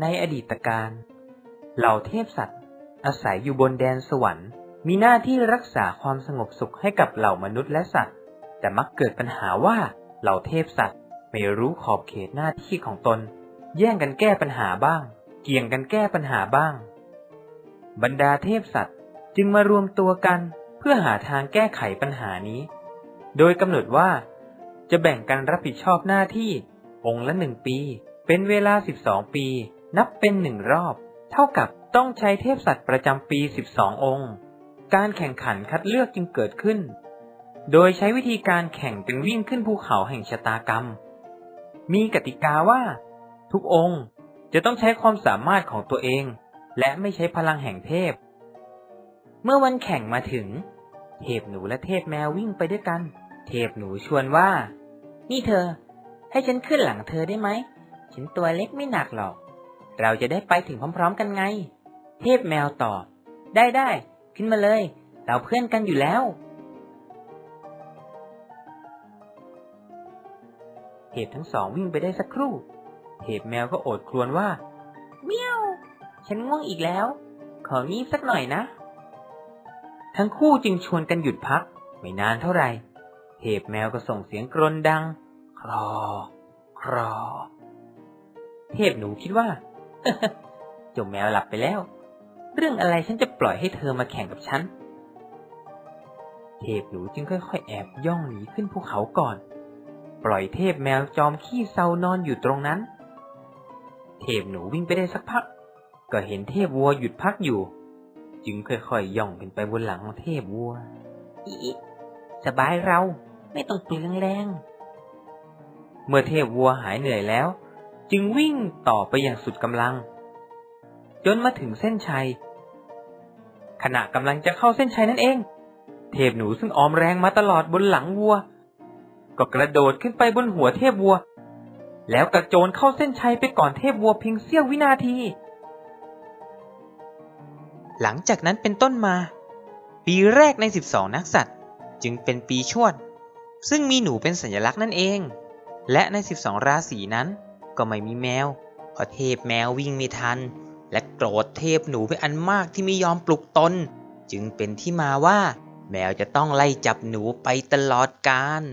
ในอดีตการเหล่าเทพสัตว์ อาศัยอยู่บนแดนสวรรค์ มีหน้าที่รักษาความสงบสุขให้กับเหล่ามนุษย์และสัตว์ แต่มักเกิดปัญหาว่าเหล่าเทพสัตว์ไม่รู้ขอบเขตหน้าที่ของตน แย่งกันแก้ปัญหาบ้าง เกี่ยงกันแก้ปัญหาบ้าง บรรดาเทพสัตว์จึงมารวมตัวกันเพื่อหาทางแก้ไขปัญหานี้ โดยกำหนดว่า จะแบ่งกันรับผิดชอบหน้าที่องค์ละหนึ่งปี เป็นเวลา 12 ปี นับเป็นหนึ่งรอบ เท่ากับต้องใช้เทพสัตว์ประจำปี 12 องค์ การแข่งขันคัดเลือกจึงเกิดขึ้น โดยใช้วิธีการแข่งเป็นวิ่งขึ้นภูเขาแห่งชะตากรรม มีกติกาว่า ทุกองค์จะต้องใช้ความสามารถของตัวเอง และไม่ใช้พลังแห่งเทพ เมื่อวันแข่งมาถึง เทพหนูและเทพแมววิ่งไปด้วยกัน เทพหนูชวนว่า นี่เธอ ให้ฉันขึ้นหลังเธอได้ไหม ฉันตัวเล็กไม่หนักหรอก เราจะได้ไปถึงพร้อมๆกันไง เทพแมวตอบ ได้ได้ ขึ้นมาเลย เราเพื่อนกันอยู่แล้ว เทพทั้งสองวิ่งไปได้สักครู่ เทพแมวก็โอดครวญว่า เมียว ฉันง่วงอีกแล้ว ของีบสักหน่อยนะ ทั้งคู่จึงชวนกันหยุดพัก ไม่นานเท่าไหร่ เทพแมวก็ส่งเสียงกรนดัง ครอ ครอ เทพหนูคิดว่า เจ้าแมวหลับไปแล้ว เรื่องอะไรฉันจะปล่อยให้เธอมาแข่งกับฉัน เทพหนูจึงค่อยๆ แอบย่องหนีขึ้นภูเขาก่อน ปล่อยเทพแมวจอมขี้เศร้านอนอยู่ตรงนั้น เทพหนูวิ่งไปได้สักพัก ก็เห็นเทพวัวหยุดพักอยู่ จึงค่อยๆย่องขึ้นไปบนหลังของเทพวัวอีสบายเราไม่ต้องเปลืองแรง เมื่อเทพวัวหายเหนื่อยแล้ว จึงวิ่งต่อไปอย่างสุดกำลัง จนมาถึงเส้นชัย ขณะกำลังจะเข้าเส้นชัยนั่นเอง เทพหนูซึ่งออมแรงมาตลอดบนหลังวัว ก็กระโดดขึ้นไปบนหัวเทพวัว แล้วกระโจนเข้าเส้นชัยไปก่อนเทพวัวเพียงเสี้ยววินาที หลังจากนั้นเป็นต้นมา ปีแรกใน 12 นักสัตว์ จึงเป็นปีชวด ซึ่งมีหนูเป็นสัญลักษณ์นั่นเอง และใน 12 ราศีนั้น ก็ไม่มีแมวเพราะเทพแมววิ่งไม่ทัน และโกรธเทพหนูเป็นอันมากที่ไม่ยอมปลุกตน จึงเป็นที่มาว่า แมวจะต้องไล่จับหนูไปตลอดกาล